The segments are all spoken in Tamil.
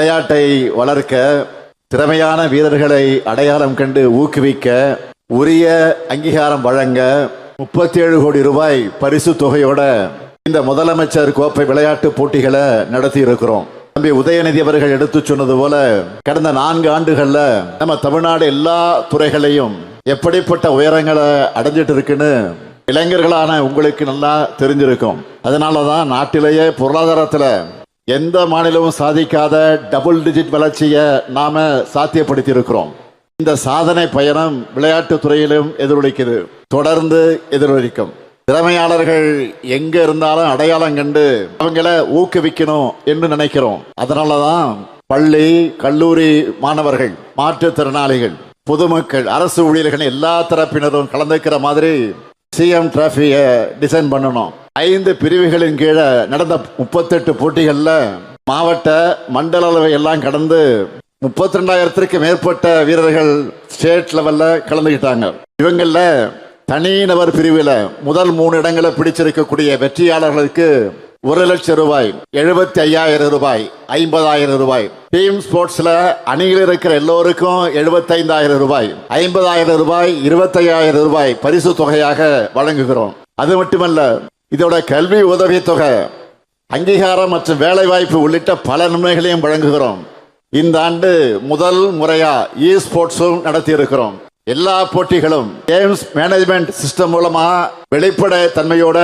விளையாட்டை வளர்க்க திறமையான வீரர்களை அடையாளம் கண்டு ஊக்குவிக்க உரிய அங்கீகாரம் வழங்க முப்பத்தி ஏழு கோடி ரூபாய் பரிசு தொகையோட இந்த முதலமைச்சர் கோப்பை விளையாட்டு போட்டிகளை நடத்தி இருக்கிறோம் தம்பி உதயநிதி அவர்கள் எடுத்து சொன்னது போல கடந்த நான்கு ஆண்டுகள்ல நம்ம தமிழ்நாடு எல்லா துறைகளையும் எப்படிப்பட்ட உயரங்களை அடைஞ்சிட்டு இருக்குன்னு இளைஞர்களான உங்களுக்கு நல்லா தெரிஞ்சிருக்கும். அதனாலதான் நாட்டிலேயே பொருளாதாரத்துல எந்த மாநிலமும் சாதிக்காத டபுள் டிஜிட் வளர்ச்சியை நாம சாத்தியப்படுத்தி இருக்கிறோம் இந்த சாதனை பயணம் விளையாட்டு துறையிலும் எதிரொலிக்குது. தொடர்ந்து எதிரொலிக்கும். திறமையாளர்கள் எங்க இருந்தாலும் அடையாளம் கண்டு அவங்கள ஊக்குவிக்கணும் என்று நினைக்கிறோம். அதனாலதான் பள்ளி கல்லூரி மாணவர்கள் மாற்றுத்திறனாளிகள் பொதுமக்கள் அரசு ஊழியர்கள் எல்லா தரப்பினரும் கலந்துக்கிற மாதிரி சிஎம் டிராஃபிய டிசைன் பண்ணணும். ஐந்து பிரிவுகளின் கீழே நடந்த முப்பத்தெட்டு போட்டிகளில் மாவட்ட மண்டல அளவை எல்லாம் கடந்து முப்பத்தி ரெண்டாயிரத்திற்கு மேற்பட்ட வீரர்கள் ஸ்டேட் லெவல்ல கலந்துக்கிட்டாங்க இவங்கள தனிநபர் பிரிவில் முதல் மூணு இடங்களை பிடிச்சிருக்கக்கூடிய வெற்றியாளர்களுக்கு ஒரு லட்சம் ரூபாய் எழுபத்தி ஐயாயிரம் ரூபாய் ஐம்பதாயிரம் ரூபாய். டீம் ஸ்போர்ட்ஸ்ல அணியில் இருக்கிற எல்லோருக்கும் எழுபத்தைந்தாயிரம் ரூபாய் ஐம்பதாயிரம் ரூபாய் இருபத்தையாயிரம் ரூபாய் பரிசு தொகையாக வழங்குகிறோம். அது மட்டுமல்ல இதோட கல்வி உதவித் தொகை அங்கீகாரம் மற்றும் வேலைவாய்ப்பு உள்ளிட்ட பல நன்மைகளையும் வழங்குகிறோம். இந்த ஆண்டு முதல் முறையா இ ஸ்போர்ட்ஸும் நடத்தி இருக்கிறோம் எல்லா போட்டிகளும் கேம்ஸ் மேனேஜ்மெண்ட் சிஸ்டம் மூலமா வெளிப்பட தன்மையோட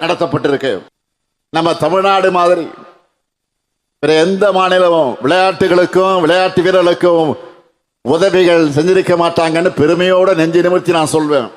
நடத்தப்பட்டிருக்கு. நம்ம தமிழ்நாடு மாதிரி வேற எந்த மாநிலமும் விளையாட்டுகளுக்கும் விளையாட்டு வீரர்களுக்கும் உதவிகள் செஞ்சிருக்க மாட்டாங்கன்னு பெருமையோட நெஞ்சு நிமிர்த்தி நான் சொல்வேன்.